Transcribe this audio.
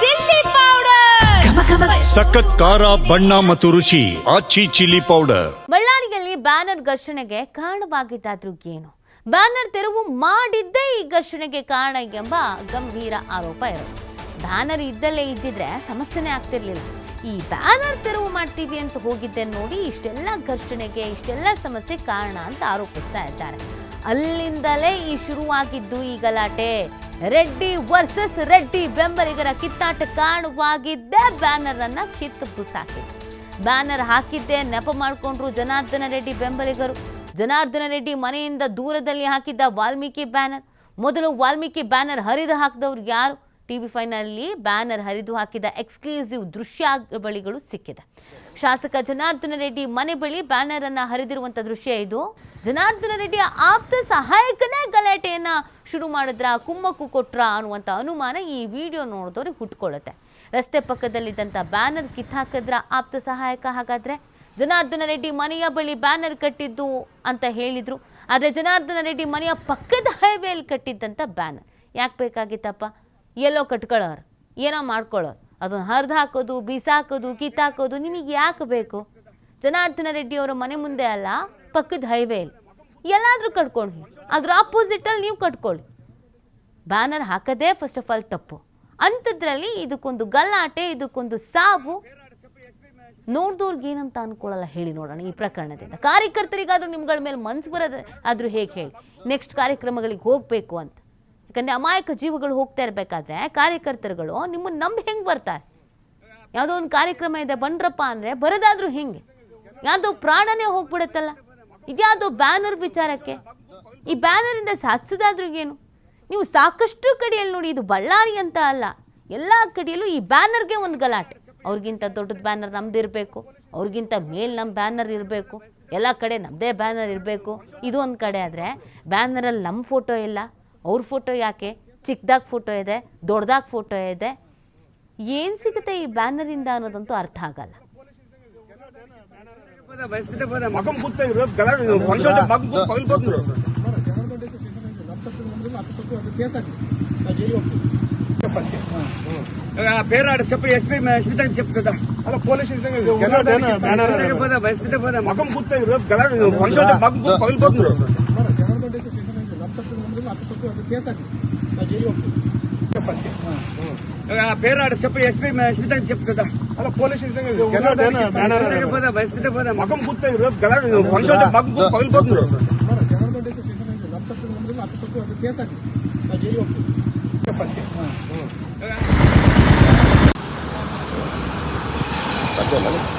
Chilli powder. ಸಖತ್ ಖಾರ ಬಣ್ಣ ಮತ್ತು ರುಚಿ ಆಚಿ ಚಿಲ್ಲಿ ಪೌಡರ್. ಬಳ್ಳಾರಿಯಲ್ಲಿ ಬ್ಯಾನರ್ ಘರ್ಷಣೆಗೆ ಕಾರಣವಾಗಿದ್ದಾದ್ರೂ ಏನು? ಬ್ಯಾನರ್ ತೆರವು ಮಾಡಿದ್ದೇ ಈ ಘರ್ಷಣೆಗೆ ಕಾರಣ ಎಂಬ ಗಂಭೀರ ಆರೋಪ ಇರೋದು. ಬ್ಯಾನರ್ ಇದ್ದಲ್ಲೇ ಇದ್ದಿದ್ರೆ ಸಮಸ್ಯೆನೇ ಆಗ್ತಿರ್ಲಿಲ್ಲ. ಈ ಬ್ಯಾನರ್ ತೆರವು ಮಾಡ್ತೀವಿ ಅಂತ ಹೋಗಿದ್ದೆ ನೋಡಿ ಇಷ್ಟೆಲ್ಲ ಘರ್ಷಣೆಗೆ ಇಷ್ಟೆಲ್ಲ ಸಮಸ್ಯೆ ಕಾರಣ ಅಂತ ಆರೋಪಿಸ್ತಾ ಇದ್ದಾರೆ. ಅಲ್ಲಿಂದಲೇ ಈ ಶುರುವಾಗಿದ್ದು ಈ ಗಲಾಟೆ. ರೆಡ್ಡಿ ವರ್ಸಸ್ ರೆಡ್ಡಿ ಬೆಂಬಲಿಗರ ಕಿತ್ತಾಟ ಕಾಣುವಾಗಿದ್ದೇ ಬ್ಯಾನರ್ ಅನ್ನ ಕಿತ್ತು ಬುಸಾಕಿದ್ರು ಬ್ಯಾನರ್ ಹಾಕಿದ್ದೆ ನೆಪ ಮಾಡಿಕೊಂಡ್ರು ಜನಾರ್ದನ ರೆಡ್ಡಿ ಬೆಂಬಲಿಗರು. ಜನಾರ್ದನ ರೆಡ್ಡಿ ಮನೆಯಿಂದ ದೂರದಲ್ಲಿ ಹಾಕಿದ್ದ ವಾಲ್ಮೀಕಿ ಬ್ಯಾನರ್. ಮೊದಲು ವಾಲ್ಮೀಕಿ ಬ್ಯಾನರ್ ಹರಿದು ಹಾಕಿದವ್ರು ಯಾರು? ಟಿವಿ ಫೈನಲ್ಲಿ ಬ್ಯಾನರ್ ಹರಿದು ಹಾಕಿದ ಎಕ್ಸ್ಕ್ಲೂಸಿವ್ ದೃಶ್ಯಾವಳಿಗಳು ಸಿಕ್ಕಿದೆ. ಶಾಸಕ ಜನಾರ್ದನ ರೆಡ್ಡಿ ಮನೆ ಬಳಿ ಬ್ಯಾನರ್ ಅನ್ನ ಹರಿದಿರುವಂತ ದೃಶ್ಯ ಇದು. ಜನಾರ್ದನ ರೆಡ್ಡಿಯ ಆಪ್ತ ಸಹಾಯಕನೇ ಗಲಾಟೆಯನ್ನ ಶುರು ಮಾಡಿದ್ರ ಕುಮ್ಮಕ್ಕು ಕೊಟ್ರ ಅನ್ನುವಂಥ ಅನುಮಾನ ಈ ವಿಡಿಯೋ ನೋಡಿದವ್ರಿಗೆ ಹುಟ್ಕೊಳ್ಳುತ್ತೆ. ರಸ್ತೆ ಪಕ್ಕದಲ್ಲಿದ್ದಂಥ ಬ್ಯಾನರ್ ಕಿತ್ತಾಕಿದ್ರ ಆಪ್ತ ಸಹಾಯಕ ಹಾಗಾದ್ರೆ? ಜನಾರ್ದನ ರೆಡ್ಡಿ ಮನೆಯ ಬಳಿ ಬ್ಯಾನರ್ ಕಟ್ಟಿದ್ದು ಅಂತ ಹೇಳಿದ್ರು. ಆದರೆ ಜನಾರ್ದನ ರೆಡ್ಡಿ ಮನೆಯ ಪಕ್ಕದ ಹೈವೇಲಿ ಕಟ್ಟಿದ್ದಂಥ ಬ್ಯಾನರ್. ಯಾಕೆ ಬೇಕಾಗಿತ್ತಪ್ಪ? ಎಲ್ಲೋ ಕಟ್ಕೊಳ್ಳೋರು ಏನೋ ಮಾಡ್ಕೊಳ್ಳೋರು ಅದನ್ನು ಹರಿದು ಹಾಕೋದು, ಬಿಸಾಕೋದು, ಕಿತ್ತಾಕೋದು ನಿಮಗೆ ಯಾಕೆ ಬೇಕು? ಜನಾರ್ದನ ರೆಡ್ಡಿ ಅವರ ಮನೆ ಮುಂದೆ ಅಲ್ಲ, ಪಕ್ಕದ ಹೈವೇಲಿ ಎಲ್ಲಾದರೂ ಕಟ್ಕೊಳ್ಳಿ ಅದ್ರ ಆಪೋಸಿಟಲ್ಲಿ ನೀವು ಕಟ್ಕೊಳ್ಳಿ ಬ್ಯಾನರ್ ಹಾಕೋದೇ ಫಸ್ಟ್ ಆಫ್ ಆಲ್ ತಪ್ಪು. ಅಂಥದ್ರಲ್ಲಿ ಇದಕ್ಕೊಂದು ಗಲಾಟೆ, ಇದಕ್ಕೊಂದು ಸಾವು. ನೋಡ್ದವ್ರಿಗೆ ಏನಂತ ಅನ್ಕೊಳ್ಳಲ್ಲ ಹೇಳಿ ನೋಡೋಣ ಈ ಪ್ರಕರಣದಿಂದ. ಕಾರ್ಯಕರ್ತರಿಗಾದರೂ ನಿಮ್ಗಳ ಮೇಲೆ ಮನಸ್ಸು ಬರೋದು ಆದರೂ ಹೇಗೆ ಹೇಳಿ. ನೆಕ್ಸ್ಟ್ ಕಾರ್ಯಕ್ರಮಗಳಿಗೆ ಹೋಗಬೇಕು ಅಂತ. ಯಾಕಂದ್ರೆ ಅಮಾಯಕ ಜೀವಗಳು ಹೋಗ್ತಾ ಇರಬೇಕಾದ್ರೆ ಕಾರ್ಯಕರ್ತರುಗಳು, ನಿಮ್ಮನ್ನು ನಂಬಿ ಹೆಂಗೆ ಬರ್ತಾರೆ? ಯಾವುದೋ ಒಂದು ಕಾರ್ಯಕ್ರಮ ಇದೆ, ಬಂದ್ರಪ್ಪ ಅಂದರೆ ಬರೋದಾದ್ರೂ ಹೆಂಗೆ? ಯಾವುದೋ ಪ್ರಾಣನೇ ಹೋಗ್ಬಿಡುತ್ತಲ್ಲ? ಇದ್ಯಾವುದೋ ಬ್ಯಾನರ್ ವಿಚಾರಕ್ಕೆ? ಈ ಬ್ಯಾನರಿಂದ ಸಾಧಿಸೋದಾದ್ರೂ ಏನು? ನೀವು ಸಾಕಷ್ಟು ಕಡೆಯಲ್ಲಿ ನೋಡಿ, ಇದು ಬಳ್ಳಾರಿ ಅಂತ ಅಲ್ಲ, ಎಲ್ಲ ಕಡೆಯಲ್ಲೂ ಈ ಬ್ಯಾನರ್ಗೆ ಒಂದು ಗಲಾಟೆ. ಅವ್ರಿಗಿಂತ ದೊಡ್ಡದ ಬ್ಯಾನರ್ ನಮ್ದು ಇರಬೇಕು, ಅವ್ರಿಗಿಂತ ಮೇಲ್ ನಮ್ಮ ಬ್ಯಾನರ್ ಇರಬೇಕು, ಎಲ್ಲ ಕಡೆ ನಮ್ಮದೇ ಬ್ಯಾನರ್ ಇರಬೇಕು ಇದು ಒಂದು ಕಡೆ ಆದರೆ ಬ್ಯಾನರಲ್ಲಿ ನಮ್ಮ ಫೋಟೋ ಇಲ್ಲ. ಅವ್ರ ಫೋಟೋ ಯಾಕೆ ಚಿಕ್ಕದಾಗಿ ಫೋಟೋ ಇದೆ ದೊಡ್ಡದಾಗಿ ಫೋಟೋ ಇದೆ ಏನು ಸಿಗುತ್ತೆ ಈ ಬ್ಯಾನರಿಂದ ಅನ್ನೋದಂತೂ ಅರ್ಥ ಆಗಲ್ಲ ಮಗಂ ಕೂತ್ತಾ ಗಲಾಟೆ ಫಂಕ್ಷನ್ ಮಗಂ ಕೂತ್ ಪಗಲ್ಬೋದ್ರು పేరాడు చెప్పు ఎస్పీ స్మితకి చెప్తుందా అలా పోలీస్ మగం కూర్తా గలాటೆ ఫంక్షన్ మగం కూత్ పగల్పోతున్నారు పేరాడు చెప్పు ఎస్పీ స్మితకి చెప్తుందా అలా పోలీస్ స్మిత మగం కూర్తా గలాటೆ ఫంక్షన్ మగం కూత్ పగల్పోతున్నారు ಸಾಧ್ಯ ಇಲ್ಲ